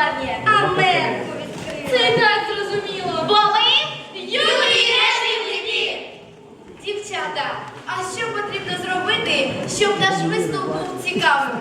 гвардія, а мерку. Це і так зрозуміло. Бо ми юні рятівники. Дівчата, а що потрібно зробити, щоб наш виступ був цікавим?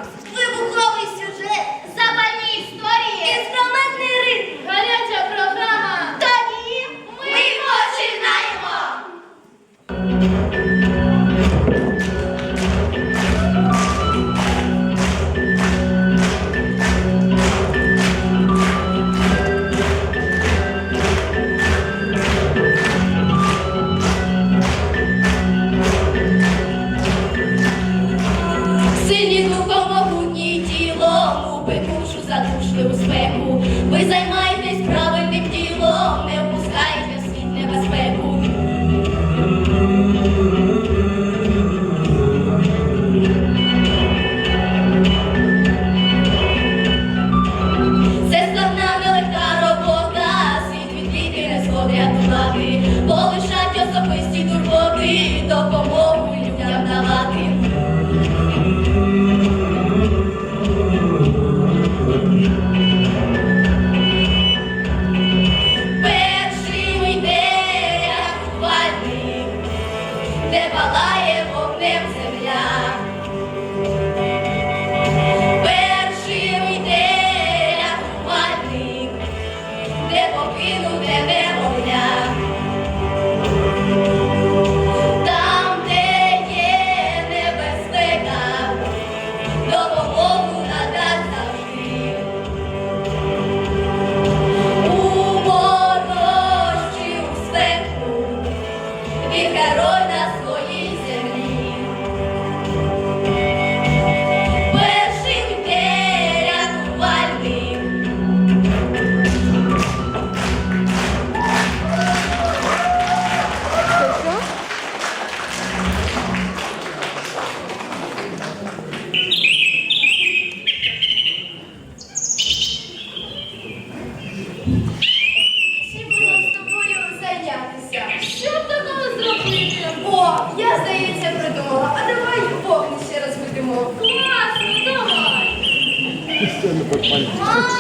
我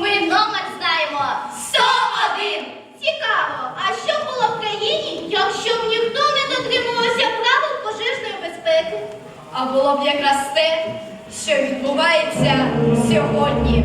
ми номер знаємо. 101! Цікаво, а що було в країні, якщо б ніхто не дотримувався правил пожежної безпеки? А було б якраз те, що відбувається сьогодні.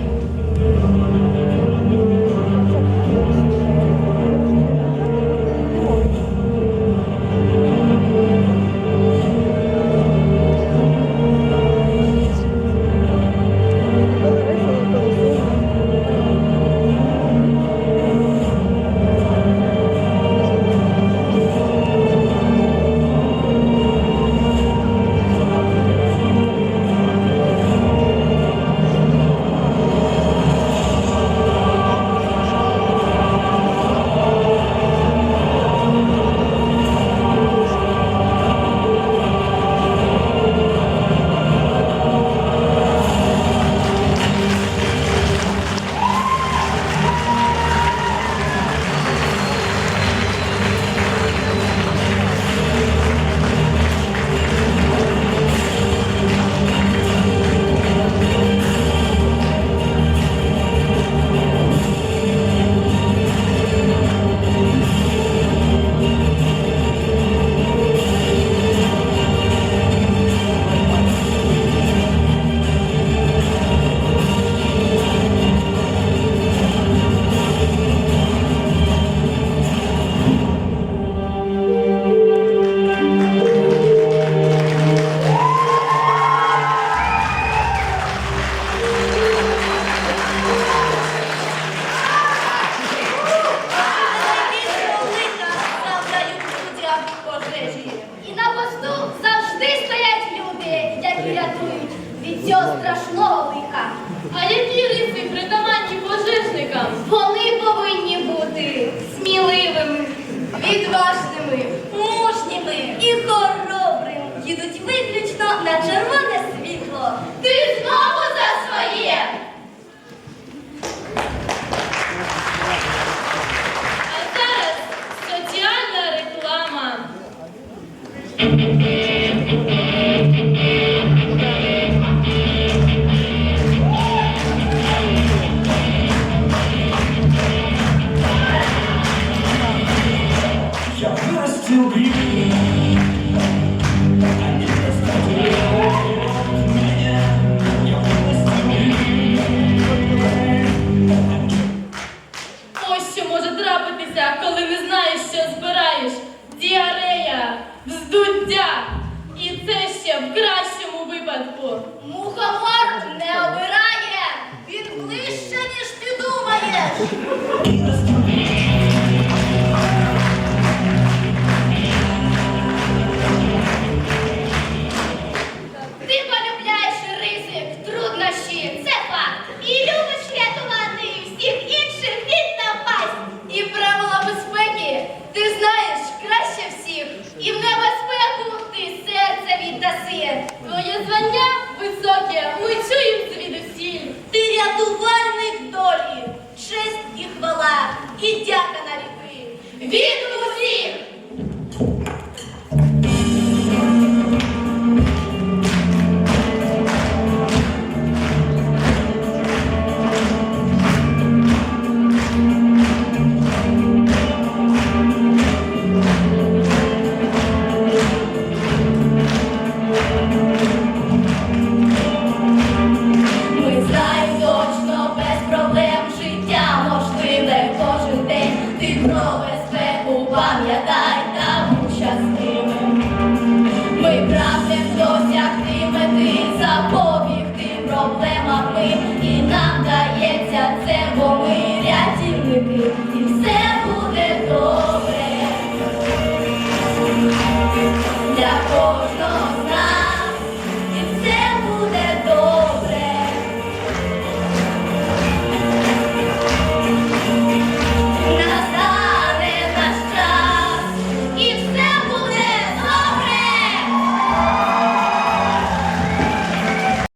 정말 Vitor!